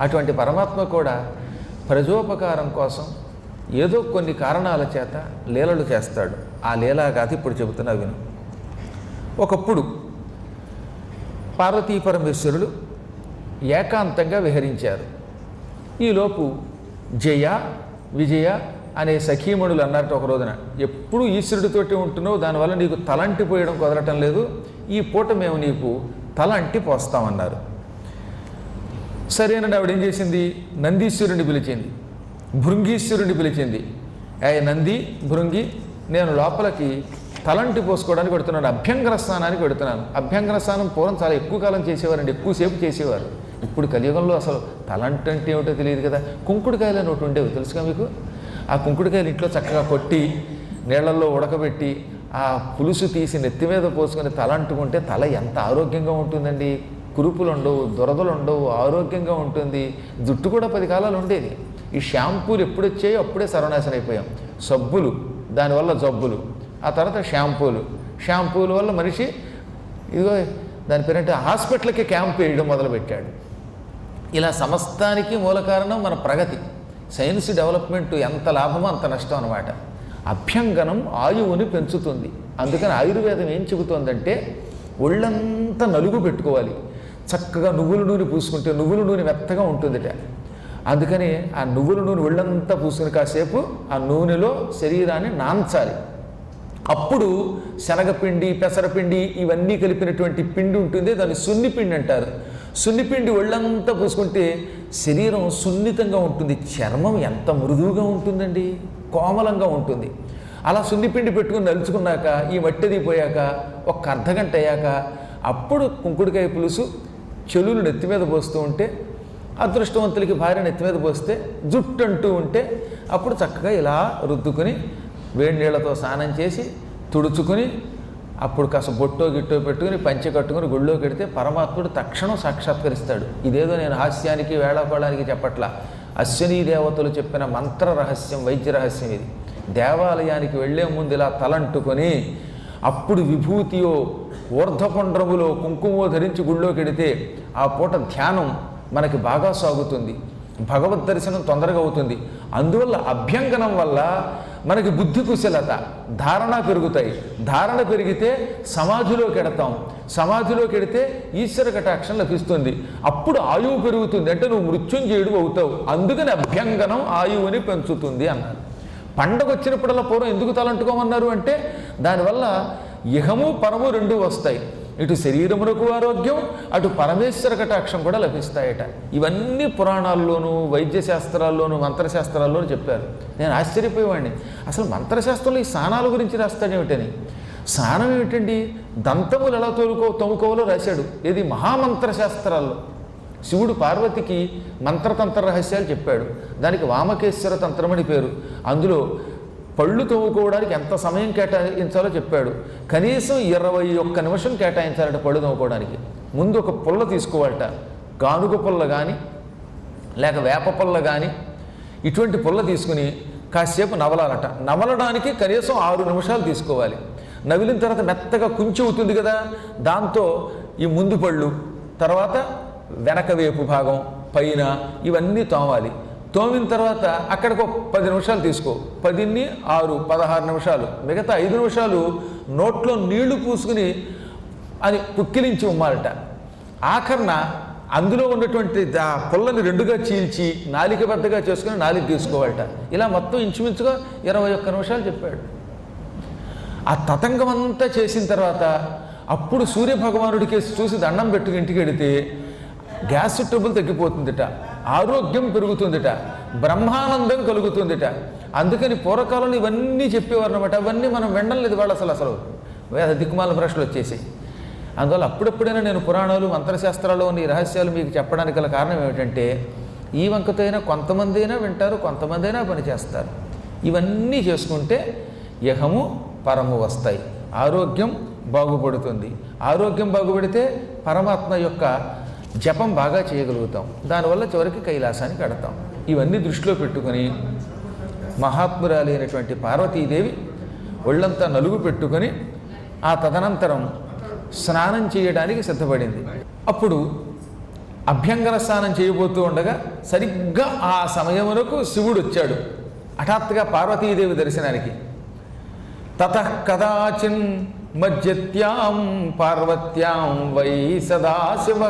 అటువంటి పరమాత్మ కూడా ప్రజోపకారం కోసం ఏదో కొన్ని కారణాల చేత లీలలు చేస్తాడు. ఆ లీలాగాథ ఇప్పుడు చెబుతున్నా విను. ఒకప్పుడు పార్వతీ పరమేశ్వరులు ఏకాంతంగా విహరించారు. ఈలోపు జయ విజయ అనే సఖీమణులు అన్నట్టు ఒక రోజున. ఎప్పుడు ఈశ్వరుడితోటి ఉంటున్నావు దానివల్ల నీకు తలంటి పోయడం కుదరటం లేదు. ఈ పూట మేము నీకు తల అంటి పోస్తామన్నారు. సరేనండి ఆవిడ ఏం చేసింది? నందీశ్వరుని పిలిచింది. భృంగీశ్వరుని పిలిచింది. ఏ నంది భృంగి నేను లోపలికి తలంటి పోసుకోవడానికి పెడుతున్నాను అభ్యంగర స్నానానికి పెడుతున్నాను. అభ్యంగర స్నానం పూర్వం చాలా ఎక్కువ కాలం చేసేవారండి ఎక్కువసేపు చేసేవారు. ఇప్పుడు కలియుగంలో అసలు తలంటి అంటే ఏమిటో తెలియదు కదా. కుంకుడుకాయలు అని ఒకటి ఉండేవి తెలుసుగా మీకు? ఆ కుంకుడుకాయలు ఇంట్లో చక్కగా కొట్టి నీళ్ళల్లో ఉడకబెట్టి ఆ పులుసు తీసి నెత్తి మీద పోసుకొని తల అంటుకుంటే తల ఎంత ఆరోగ్యంగా ఉంటుందండి. కురుపులు ఉండవు దురదలు ఉండవు ఆరోగ్యంగా ఉంటుంది. జుట్టు కూడా పది కాలాలు ఉండేది. ఈ షాంపూలు ఎప్పుడు వచ్చాయో అప్పుడే సర్వనాశనం అయిపోయాం. సబ్బులు దానివల్ల జబ్బులు ఆ తర్వాత షాంపూలు. షాంపూల వల్ల మనిషి ఇదిగో దాని పేరంటే? హాస్పిటల్కి క్యాంప్ వేయడం మొదలుపెట్టాడు. ఇలా సమస్తానికి మూల కారణం మన ప్రగతి. సైన్స్ డెవలప్మెంట్ ఎంత లాభమో అంత నష్టం అనమాట అభ్యంగనం ఆయువుని పెంచుతుంది. అందుకని ఆయుర్వేదం ఏం చెబుతోందంటే ఒళ్ళంతా నలుగు పెట్టుకోవాలి. చక్కగా నువ్వుల నూనె పూసుకుంటే నువ్వుల నూనె మెత్తగా ఉంటుందిట. అందుకని ఆ నువ్వుల నూనె ఒళ్ళంతా పూసుకుని కాసేపు ఆ నూనెలో శరీరాన్ని నాంచాలి. అప్పుడు శనగపిండి పెసరపిండి ఇవన్నీ కలిపినటువంటి పిండి ఉంటుంది దాన్ని సున్నిపిండి అంటారు. సున్నిపిండి ఒళ్ళంతా పూసుకుంటే శరీరం సున్నితంగా ఉంటుంది చర్మం ఎంత మృదువుగా ఉంటుందండి కోమలంగా ఉంటుంది. అలా సున్నిపిండి పెట్టుకుని నలుచుకున్నాక ఈ మట్టిది పోయాక ఒక అర్ధగంట అయ్యాక అప్పుడు కుంకుడుకాయ పులుసు చెలులు నెత్తి మీద పోస్తూ ఉంటే అదృష్టవంతులకి భార్య నెత్తి మీద పోస్తే జుట్టు అంటూ ఉంటే అప్పుడు చక్కగా ఇలా రుద్దుకుని వేడి నీళ్ళతో స్నానం చేసి తుడుచుకుని అప్పుడు కాస్త బొట్టో గిట్టో పెట్టుకుని పంచె కట్టుకుని గుళ్ళోకి వెడితే పరమాత్ముడు తక్షణం సాక్షాత్కరిస్తాడు. ఇదేదో నేను హాస్యానికి వేళాకోళానికి చెప్పట్లా. అశ్విని దేవతలు చెప్పిన మంత్ర రహస్యం వైద్య రహస్యం ఇది. దేవాలయానికి వెళ్ళే ముందు ఇలా తలంటుకొని అప్పుడు విభూతియో ఊర్ధపుండ్రములో కుంకుమ ధరించి గుళ్ళోకి వెడితే ఆ పూట ధ్యానం మనకి బాగా సాగుతుంది. భగవద్ దర్శనం తొందరగా అవుతుంది. అందువల్ల అభ్యంగనం వల్ల మనకి బుద్ధి కుశలత ధారణ పెరుగుతాయి. ధారణ పెరిగితే సమాధిలోకి ఎడతాం. సమాధిలోకి ఎడితే ఈశ్వర కటాక్షం లభిస్తుంది. అప్పుడు ఆయువు పెరుగుతుంది. అంటే నువ్వు మృత్యుంజయుడు అవుతావు. అందుకని అభ్యంగనం ఆయువుని పెంచుతుంది అన్నారు. పండగ వచ్చినప్పుడల్లా పూర్వం ఎందుకు తలంటుకోమన్నారు అంటే దానివల్ల ఇహము పరము రెండు వస్తాయి. ఇటు శరీరమునకు ఆరోగ్యం అటు పరమేశ్వర కటాక్షం కూడా లభిస్తాయట. ఇవన్నీ పురాణాల్లోనూ వైద్య శాస్త్రాల్లోనూ మంత్రశాస్త్రాల్లోనూ చెప్పారు. నేను ఆశ్చర్యపోయేవాడిని. అసలు మంత్రశాస్త్రంలో ఈ స్నానాల గురించి రాస్తాడేమిటని? స్నానం ఏమిటండి? దంతములు ఎలా తోలుకో తోముకోవాలో రాశాడు. ఇది మహామంత్రశాస్త్రాల్లో. శివుడు పార్వతికి మంత్రతంత్ర రహస్యాలు చెప్పాడు. దానికి వామకేశ్వర తంత్రమని పేరు. అందులో పళ్ళు తవ్వుకోవడానికి ఎంత సమయం కేటాయించాలో చెప్పాడు. కనీసం ఇరవై ఒక్క నిమిషం కేటాయించాలట పళ్ళు తవ్వుకోవడానికి ముందు ఒక పుల్ల తీసుకోవాలట. గానుగ పుల్ల కానీ లేక వేప పుల్ల కానీ ఇటువంటి పుల్ల తీసుకుని కాసేపు నవలాలట. నవలడానికి కనీసం ఆరు నిమిషాలు తీసుకోవాలి. నవిలిన తర్వాత మెత్తగా కుంచి అవుతుంది కదా దాంతో ఈ ముందు పళ్ళు తర్వాత వెనక వేపు భాగం పైన ఇవన్నీ తోమాలి. తోమిన తర్వాత అక్కడికి ఒక పది నిమిషాలు తీసుకో. పదిన్ని ఆరు పదహారు నిమిషాలు. మిగతా ఐదు నిమిషాలు నోట్లో నీళ్ళు పూసుకుని అది పుక్కిలించి ఉమ్మాలట. ఆఖరణ అందులో ఉన్నటువంటి ఆ పుల్లని రెండుగా చీల్చి నాలిక పెద్దగా చేసుకుని నాలిక తీసుకోవాలట. ఇలా మొత్తం ఇంచుమించుగా ఇరవై ఒక్క నిమిషాలు చెప్పాడు. ఆ తతంగం అంతా చేసిన తర్వాత అప్పుడు సూర్య భగవానుడికి చూసి దండం పెట్టుకు ఇంటికి వెడితే గ్యాస్ ట్రబుల్ తగ్గిపోతుందిట. ఆరోగ్యం పెరుగుతుందిట. బ్రహ్మానందం కలుగుతుందిట. అందుకని పూర్వకాలంలో ఇవన్నీ చెప్పేవారు అనమాట అవన్నీ మనం వినడం లేదు వాళ్ళు అసలు అసలు. వేద దిక్కుమాల ప్రశ్నలు వచ్చేసి అందువల్ల అప్పుడప్పుడైనా నేను పురాణాలు మంత్రశాస్త్రాలు ఈ రహస్యాలు మీకు చెప్పడానికి గల కారణం ఏమిటంటే ఈ వంకతో అయినా కొంతమంది అయినా వింటారు కొంతమంది అయినా పని చేస్తారు. ఇవన్నీ చేసుకుంటే యహము పరము వస్తాయి. ఆరోగ్యం బాగుపడుతుంది. ఆరోగ్యం బాగుపడితే పరమాత్మ యొక్క జపం బాగా చేయగలుగుతాం. దానివల్ల చివరికి కైలాసానికి కడతాం ఇవన్నీ దృష్టిలో పెట్టుకొని మహాత్మురాలి అయినటువంటి పార్వతీదేవి ఒళ్ళంతా నలుగు పెట్టుకొని ఆ తదనంతరం స్నానం చేయడానికి సిద్ధపడింది. అప్పుడు అభ్యంగన స్నానం చేయబోతూ ఉండగా సరిగ్గా ఆ సమయమునకు శివుడు వచ్చాడు. హఠాత్తుగా పార్వతీదేవి దర్శనానికి. తత కదాచిన్ మధ్యత్యాం పార్వత్యాం వై సదాశివ